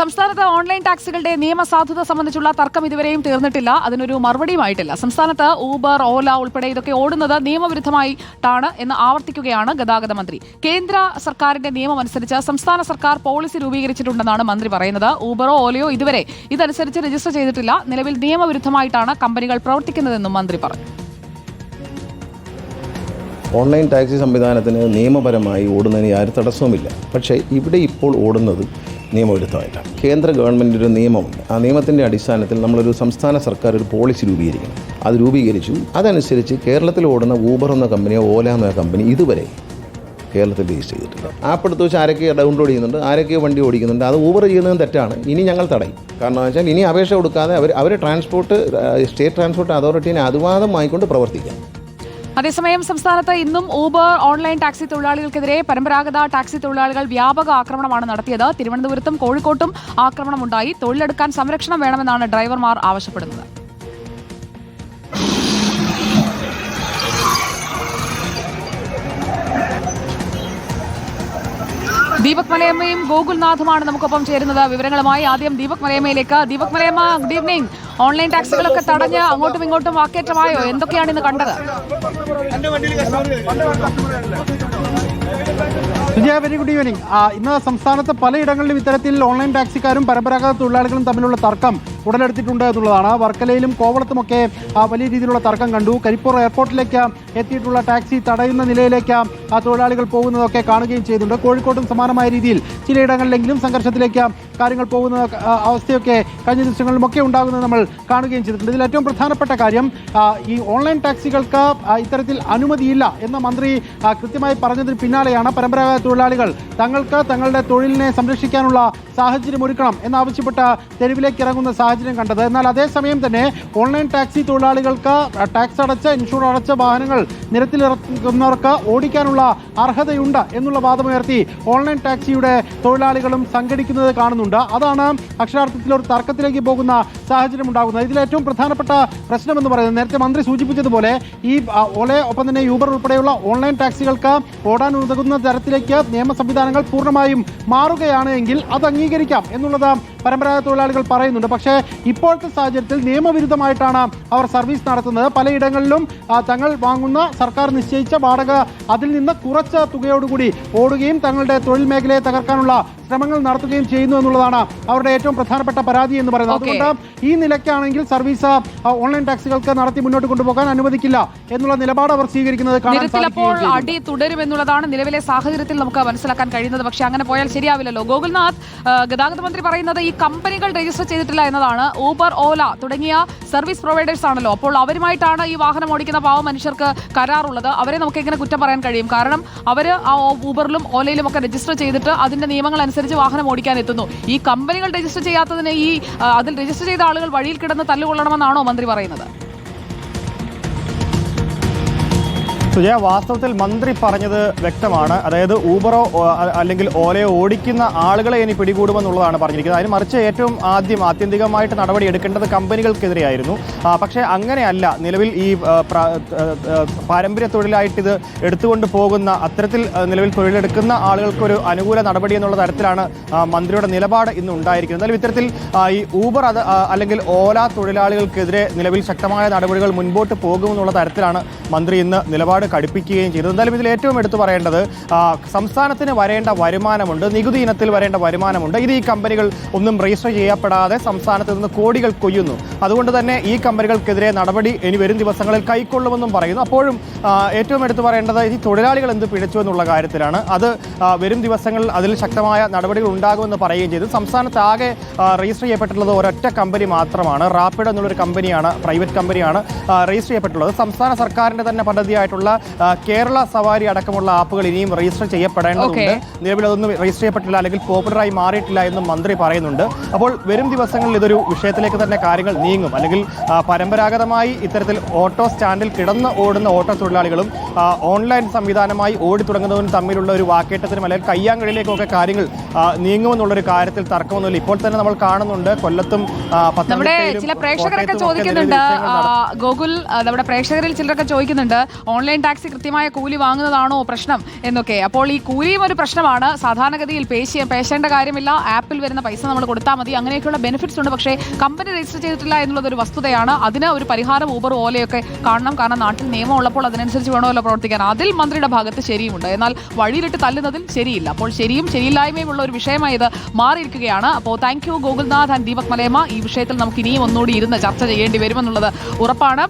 സംസ്ഥാനത്ത് ഓൺലൈൻ ടാക്സികളുടെ നിയമസാധുത സംബന്ധിച്ചുള്ള തർക്കം ഇതുവരെയും തീർന്നിട്ടില്ല. അതിനൊരു മറുപടിയുമായിട്ടില്ല. സംസ്ഥാനത്ത് ഊബർ ഓല ഉൾപ്പെടെ ഇതൊക്കെ ഓടുന്നത് നിയമവിരുദ്ധമായിട്ടാണ് എന്ന് ആവർത്തിക്കുകയാണ് ഗതാഗത മന്ത്രി. കേന്ദ്ര സർക്കാരിന്റെ നിയമം അനുസരിച്ച് സംസ്ഥാന സർക്കാർ പോളിസി രൂപീകരിച്ചിട്ടുണ്ടെന്നാണ് മന്ത്രി പറയുന്നത്. ഊബറോ ഓലയോ ഇതുവരെ ഇതനുസരിച്ച് രജിസ്റ്റർ ചെയ്തിട്ടില്ല. നിലവിൽ നിയമവിരുദ്ധമായിട്ടാണ് കമ്പനികൾ പ്രവർത്തിക്കുന്നതെന്നും മന്ത്രി പറഞ്ഞു. ഓൺലൈൻ ടാക്സി സംവിധാനത്തിന് നിയമപരമായി ഓടുന്നതിന് യാതൊരു തടസ്സവുമില്ല. പക്ഷേ ഇവിടെ ഇപ്പോൾ ഓടുന്നത് നിയമവിരുദ്ധമായിട്ടാണ് കേന്ദ്ര ഗവൺമെന്റ് ഒരു നിയമമുണ്ട്. ആ നിയമത്തിന്റെ അടിസ്ഥാനത്തിൽ നമ്മളൊരു സംസ്ഥാന സർക്കാർ ഒരു പോളിസി രൂപീകരിക്കണം. അത് രൂപീകരിച്ചു അതനുസരിച്ച് കേരളത്തിൽ ഓടുന്ന ഊബർ എന്ന കമ്പനിയോ ഓല എന്ന കമ്പനി ഇതുവരെ കേരളത്തിൽ രജിസ്റ്റർ ചെയ്തിട്ടില്ല. ആപ്പ് എടുത്ത് വെച്ച് ആരൊക്കെ ഡൗൺലോഡ് ചെയ്യുന്നുണ്ട് ആരൊക്കെ വണ്ടി ഓടിക്കുന്നുണ്ട് അത് ഊബർ ചെയ്യുന്നതും തെറ്റാണ്. ഇനി ഞങ്ങൾ തടയും. കാരണം വെച്ചാൽ ഇനി അപേക്ഷ കൊടുക്കാതെ അവർ അവർ ട്രാൻസ്പോർട്ട് സ്റ്റേറ്റ് ട്രാൻസ്പോർട്ട് അതോറിറ്റീനെ അനുവാദമായിക്കൊണ്ട് പ്രവർത്തിക്കാം. അതേസമയം സംസ്ഥാനത്ത് ഇന്നും ഊബർ ഓൺലൈൻ ടാക്സി തൊഴിലാളികൾക്കെതിരെ പരമ്പരാഗത ടാക്സി തൊഴിലാളികൾ വ്യാപക ആക്രമണമാണ് നടത്തിയത്. തിരുവനന്തപുരത്തും കോഴിക്കോട്ടും ആക്രമണമുണ്ടായി. തൊഴിലെടുക്കാൻ സംരക്ഷണം വേണമെന്നാണ് ഡ്രൈവർമാർ ആവശ്യപ്പെടുന്നത്. ദീപക് മലയമ്മയും ഗോകുൽനാഥുമാണ് നമുക്കൊപ്പം ചേരുന്നത്. വിവരങ്ങളുമായി ആദ്യം Deepak മലയമ്മയിലേക്ക്. Deepak Malayamma good evening online ടാക്സികളൊക്കെ തടഞ്ഞ് അങ്ങോട്ടും ഇങ്ങോട്ടും വാക്കേറ്റമായോ? എന്തൊക്കെയാണ് ഇന്ന് കണ്ടത്? സുജയ വെരി ഗുഡ് ഈവനിങ് ഇന്ന് സംസ്ഥാനത്ത് പലയിടങ്ങളിലും ഇത്തരത്തിൽ ഓൺലൈൻ ടാക്സിക്കാരും പരമ്പരാഗത തൊഴിലാളികളും തമ്മിലുള്ള തർക്കം ഉടലെടുത്തിട്ടുണ്ട് എന്നുള്ളതാണ്. വർക്കലയിലും കോവളത്തുമൊക്കെ വലിയ രീതിയിലുള്ള തർക്കം കണ്ടു. കരിപ്പൂർ എയർപോർട്ടിലേക്ക് എത്തിയിട്ടുള്ള ടാക്സി തടയുന്ന നിലയിലേക്ക് ആ തൊഴിലാളികൾ പോകുന്നതൊക്കെ കാണുകയും ചെയ്തിട്ടുണ്ട്. കോഴിക്കോട്ടും സമാനമായ രീതിയിൽ ചിലയിടങ്ങളിലെങ്കിലും സംഘർഷത്തിലേക്ക് കാര്യങ്ങൾ പോകുന്ന അവസ്ഥയൊക്കെ കഴിഞ്ഞ ദിവസങ്ങളിലും ഒക്കെ ഉണ്ടാകുന്നത് നമ്മൾ കാണുകയും ചെയ്തിട്ടുണ്ട്. ഇതിൽ ഏറ്റവും പ്രധാനപ്പെട്ട കാര്യം ഈ ഓൺലൈൻ ടാക്സികൾക്ക് ഇത്തരത്തിൽ അനുമതിയില്ല എന്ന മന്ത്രി കൃത്യമായി പറഞ്ഞതിന് പിന്നാലെയാണ് പരമ്പരാഗത തൊഴിലാളികൾ. തങ്ങൾക്ക് തങ്ങളുടെ തൊഴിലിനെ സംരക്ഷിക്കാനുള്ള സാഹചര്യം ഒരുക്കണം എന്നാവശ്യപ്പെട്ട തെരുവിലേക്ക് ഇറങ്ങുന്ന സാഹചര്യം കണ്ടത്. എന്നാൽ അതേസമയം തന്നെ ഓൺലൈൻ ടാക്സി തൊഴിലാളികൾക്ക് ടാക്സ് അടച്ച ഇൻഷുർ അടച്ച വാഹനങ്ങൾ നിരത്തിലിറക്കുന്നവർക്ക് ഓടിക്കാനുള്ള അർഹതയുണ്ട് എന്നുള്ള വാദമുയർത്തി ഓൺലൈൻ ടാക്സിയുടെ തൊഴിലാളികളും സംഘടിക്കുന്നത് കാണുന്നുണ്ട്. അതാണ് അക്ഷരാർത്ഥത്തിൽ ഒരു തർക്കത്തിലേക്ക് പോകുന്ന സാഹചര്യം ഉണ്ടാകുന്നത്. ഇതിൽ ഏറ്റവും പ്രധാനപ്പെട്ട പ്രശ്നമെന്ന് പറയുന്നത് നേരത്തെ മന്ത്രി സൂചിപ്പിച്ചതുപോലെ ഈ ഒലെ ഒപ്പം തന്നെ യൂബർ ഉൾപ്പെടെയുള്ള ഓൺലൈൻ ടാക്സികൾക്ക് ഓടാൻ ഉതകുന്ന തരത്തിലേക്ക് നിയമ സംവിധാനങ്ങൾ പൂർണമായും മാറുകയാണ് എങ്കിൽ അത് അംഗീകരിക്കാം എന്നുള്ളത് പരമ്പരാഗത തൊഴിലാളികൾ പറയുന്നുണ്ട്. പക്ഷേ ഇപ്പോഴത്തെ സാഹചര്യത്തിൽ നിയമവിരുദ്ധമായിട്ടാണ് അവർ സർവീസ് നടത്തുന്നത്. പലയിടങ്ങളിലും തങ്ങൾ വാങ്ങുന്ന സർക്കാർ നിശ്ചയിച്ച വാടക അതിൽ നിന്ന് കുറച്ച തുകയോടുകൂടി ഓടുകയും തങ്ങളുടെ തൊഴിൽ മേഖലയെ തകർക്കാനുള്ള ശ്രമങ്ങൾ നടത്തുകയും ചെയ്യുന്നു എന്നുള്ളതാണ് അവരുടെ ഏറ്റവും പ്രധാനപ്പെട്ട പരാതി എന്ന് പറയുന്നത്. അതുകൊണ്ട് ഈ നിലയ്ക്കാണെങ്കിൽ സർവീസ് ഓൺലൈൻ ടാക്സികൾക്ക് നടത്തി മുന്നോട്ട് കൊണ്ടുപോകാൻ അനുവദിക്കില്ല എന്നുള്ള നിലപാട് അവർ സ്വീകരിക്കുന്നത് കാണാൻ തുടരും എന്നുള്ളതാണ് ചെയ്യുന്നു. അടി തുടരുമെന്നുള്ളതാണ് നിലവിലെ സാഹചര്യത്തിൽ നമുക്ക് മനസ്സിലാക്കാൻ കഴിയുന്നത്. പക്ഷേ അങ്ങനെ പോയാൽ ശരിയാവില്ലല്ലോ. ഗോകുൽനാഥ് ഗതാഗത മന്ത്രി പറയുന്നത് ഈ കമ്പനികൾ രജിസ്റ്റർ ചെയ്തിട്ടില്ല എന്നതാണ്. ഊബർ ഓല തുടങ്ങിയ സർവീസ് പ്രൊവൈഡേഴ്സ് ആണല്ലോ. അപ്പോൾ അവരുമായിട്ടാണ് ഈ വാഹനം ഓടിക്കുന്ന പാവ മനുഷ്യർക്ക് കരാറുള്ളത്. അവരെ നമുക്ക് എങ്ങനെ കുറ്റം പറയാൻ കഴിയും? കാരണം അവർ ആ ഊബറിലും ഓലയിലും ഒക്കെ രജിസ്റ്റർ ചെയ്തിട്ട് അതിന്റെ നിയമങ്ങൾ അനുസരിച്ച് വാഹനം ഓടിക്കാൻ എത്തുന്നു. ഈ കമ്പനികൾ രജിസ്റ്റർ ചെയ്യാത്തതിന് ഈ അതിൽ രജിസ്റ്റർ ചെയ്ത ആളുകൾ വഴിയിൽ കിടന്ന് തല്ലുകൊള്ളണമെന്നാണോ മന്ത്രി പറയുന്നത്? സുജയ വാസ്തവത്തിൽ മന്ത്രി പറഞ്ഞത് വ്യക്തമാണ്. അതായത് ഊബറോ അല്ലെങ്കിൽ ഓലയോ ഓടിക്കുന്ന ആളുകളെ ഇനി പിടികൂടുമെന്നുള്ളതാണ് പറഞ്ഞിരിക്കുന്നത്. അതിന് മറിച്ച് ഏറ്റവും ആദ്യം ആത്യന്തികമായിട്ട് നടപടി എടുക്കേണ്ടത് കമ്പനികൾക്കെതിരെയായിരുന്നു. പക്ഷേ അങ്ങനെയല്ല. നിലവിൽ ഈ പാരമ്പര്യ തൊഴിലായിട്ട് ഇത് എടുത്തുകൊണ്ട് പോകുന്ന അത്തരത്തിൽ നിലവിൽ തൊഴിലെടുക്കുന്ന ആളുകൾക്കൊരു അനുകൂല നടപടി എന്നുള്ള തരത്തിലാണ് മന്ത്രിയുടെ നിലപാട് ഇന്ന് ഉണ്ടായിരിക്കുന്നത്. എന്നാലും ഇത്തരത്തിൽ ഈ ഊബർ അത് അല്ലെങ്കിൽ ഓല തൊഴിലാളികൾക്കെതിരെ നിലവിൽ ശക്തമായ നടപടികൾ മുൻപോട്ട് പോകുമെന്നുള്ള തരത്തിലാണ് മന്ത്രി ഇന്ന് നിലപാട് കടുപ്പിക്കുകയും ചെയ്തു. എന്തായാലും ഇതിൽ ഏറ്റവും എടുത്തു പറയേണ്ടത് സംസ്ഥാനത്തിന് വരേണ്ട വരുമാനമുണ്ട് നികുതി ഇനത്തിൽ വരേണ്ട വരുമാനമുണ്ട്. ഇത് ഈ കമ്പനികൾ ഒന്നും രജിസ്റ്റർ ചെയ്യപ്പെടാതെ സംസ്ഥാനത്ത് നിന്ന് കോടികൾ കൊയ്യുന്നു. അതുകൊണ്ട് തന്നെ ഈ കമ്പനികൾക്കെതിരെ നടപടി ഇനി വരും ദിവസങ്ങളിൽ കൈക്കൊള്ളുമെന്നും പറയുന്നു. അപ്പോഴും ഏറ്റവും എടുത്തു പറയേണ്ടത് ഈ തൊഴിലാളികൾ എന്ത് പിഴച്ചു എന്നുള്ള കാര്യത്തിലാണ്. അത് വരും ദിവസങ്ങളിൽ അതിൽ ശക്തമായ നടപടികൾ ഉണ്ടാകുമെന്ന് പറയുകയും ചെയ്തു. സംസ്ഥാനത്ത് ആകെ രജിസ്റ്റർ ചെയ്യപ്പെട്ടിട്ടുള്ളത് ഒരൊറ്റ കമ്പനി മാത്രമാണ്. റാപ്പിഡ് എന്നുള്ളൊരു കമ്പനിയാണ് പ്രൈവറ്റ് കമ്പനിയാണ് രജിസ്റ്റർ ചെയ്യപ്പെട്ടുള്ളത്. സംസ്ഥാന സർക്കാരിന്റെ തന്നെ പദ്ധതിയായിട്ടുള്ള ആ, കേരള സവാരി അടക്കമുള്ള ആപ്പുകൾ ഇനിയും രജിസ്റ്റർ ചെയ്യപ്പെടേണ്ടതുണ്ട്. നിലവിൽ അതൊന്നും രജിസ്റ്റർ ചെയ്യപ്പെട്ടില്ല അല്ലെങ്കിൽ പോപ്പുലറായി മാറിയിട്ടില്ല എന്നും മന്ത്രി പറയുന്നുണ്ട്. അപ്പോൾ വരും ദിവസങ്ങളിൽ ഇതൊരു വിഷയത്തിലേക്ക് തന്നെ കാര്യങ്ങൾ നീങ്ങും. അല്ലെങ്കിൽ പരമ്പരാഗതമായി ഇത്തരത്തിൽ ഓട്ടോ സ്റ്റാൻഡിൽ കിടന്ന് ഓടുന്ന ഓട്ടോ തൊഴിലാളികളും ഓൺലൈൻ സംവിധാനമായി ഓടി തുടങ്ങുന്നതും തമ്മിലുള്ള ഒരു വാക്കേറ്റത്തിനും അല്ലെങ്കിൽ കയ്യാങ്കളിയിലേക്കൊക്കെ കാര്യങ്ങൾ നീങ്ങുമെന്നുള്ള നീങ്ങുമെന്നുള്ളൊരു കാര്യത്തിൽ തർക്കമൊന്നുമില്ല. ഇപ്പോൾ തന്നെ നമ്മൾ കാണുന്നുണ്ട് കൊല്ലത്തും നമ്മുടെ ചില പ്രേക്ഷകരൊക്കെ ചോദിക്കുന്നുണ്ട് ഗോകുൽ നമ്മുടെ പ്രേക്ഷകരിൽ ചിലരൊക്കെ ചോദിക്കുന്നുണ്ട് ഓൺലൈൻ ടാക്സി കൃത്യമായ കൂലി വാങ്ങുന്നതാണോ പ്രശ്നം എന്നൊക്കെ. അപ്പോൾ ഈ കൂലിയും ഒരു പ്രശ്നമാണ്. സാധാരണഗതിയിൽ പേശി പേശേണ്ട കാര്യമില്ല. ആപ്പിൽ വരുന്ന പൈസ നമ്മൾ കൊടുത്താൽ മതി. അങ്ങനെയൊക്കെയുള്ള ബെനിഫിറ്റ്സ് ഉണ്ട്. പക്ഷേ കമ്പനി രജിസ്റ്റർ ചെയ്തിട്ടില്ല എന്നുള്ളത് ഒരു വസ്തുതയാണ്. അതിന് ഒരു പരിഹാരം ഊബർ ഓലയൊക്കെ കാണണം. കാരണം നാട്ടിൽ നിയമം ഉള്ളപ്പോൾ അതിനനുസരിച്ച് വേണമല്ലോ പ്രവർത്തിക്കാൻ. അതിൽ മന്ത്രിയുടെ ഭാഗത്ത് ശരിയുമുണ്ട്. എന്നാൽ വഴിയിലിട്ട് തല്ലുന്നതിൽ ശരിയില്ല. അപ്പോൾ ശരിയും ശരിയില്ലായ്മയും ഉള്ള ഒരു വിഷയമായി ഇത് മാറിയിരിക്കുകയാണ്. അപ്പോൾ thank you Gokulnath and Deepak Malayamma ഈ വിഷയത്തിൽ നമുക്ക് ഇനിയും ഒന്നുകൂടി ഇരുന്ന് ചർച്ച ചെയ്യേണ്ടി വരുമെന്നുള്ളത് ഉറപ്പാണ്.